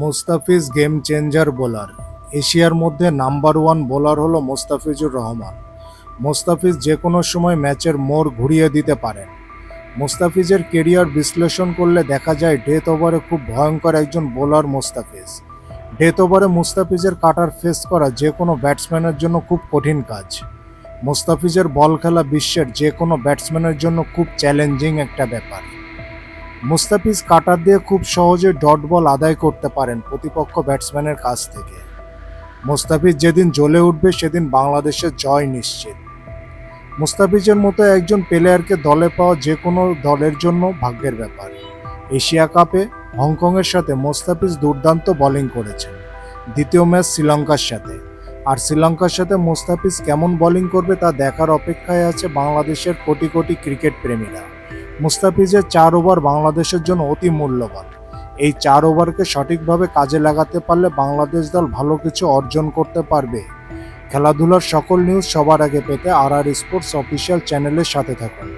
Mustafiz game changer bowler. এশিয়ার মধ্যে number one bowler হলো মোস্তাফিজুর রহমান। মোস্তাফিজ যে কোনো সময় ম্যাচের মোড় ঘুরিয়ে দিতে পারেন। মোস্তাফিজের কেরিয়ার বিশ্লেষণ করলে দেখা যায় ডেথ ওভারে খুব ভয়ঙ্কর একজন বোলার মোস্তাফিজ। ডেথ ওভারে মুস্তাফিজের কাটার ফেস করা যে কোনো ব্যাটসম্যানের জন্য খুব কঠিন কাজ। মোস্তাফিজের বল খেলা বিশ্বের যে কোনো ব্যাটসম্যানের জন্য খুব চ্যালেঞ্জিং একটা ব্যাপার। মুস্তাফিজ কাটার দিয়ে খুব সহজে ডট বল আদায় করতে পারেন প্রতিপক্ষ ব্যাটসম্যানের কাছ থেকে। মুস্তাফিজ যেদিন জ্বলে উঠবে, সেদিন বাংলাদেশের জয় নিশ্চিত। মুস্তাফিজের মতো একজন প্লেয়ারকে দলে পাওয়া যে কোনো দলের জন্য ভাগ্যের ব্যাপার। এশিয়া কাপে হংকংয়ের সাথে মোস্তাফিজ দুর্দান্ত বোলিং করেছেন। দ্বিতীয় ম্যাচ শ্রীলঙ্কার সাথে। আর শ্রীলঙ্কার সাথে মোস্তাফিজ কেমন বোলিং করবে তা দেখার অপেক্ষায় আছে বাংলাদেশের কোটি কোটি ক্রিকেট প্রেমীরা। মুস্তাফিজের চার ওভার বাংলাদেশের জন্য অতি মূল্যবান। এই চার ওভারকে সঠিকভাবে কাজে লাগাতে পারলে বাংলাদেশ দল ভালো কিছু অর্জন করতে পারবে। খেলাধুলার সকল নিউজ সবার আগে পেতে আর আর স্পোর্টস অফিসিয়াল চ্যানেলের সাথে থাকুন।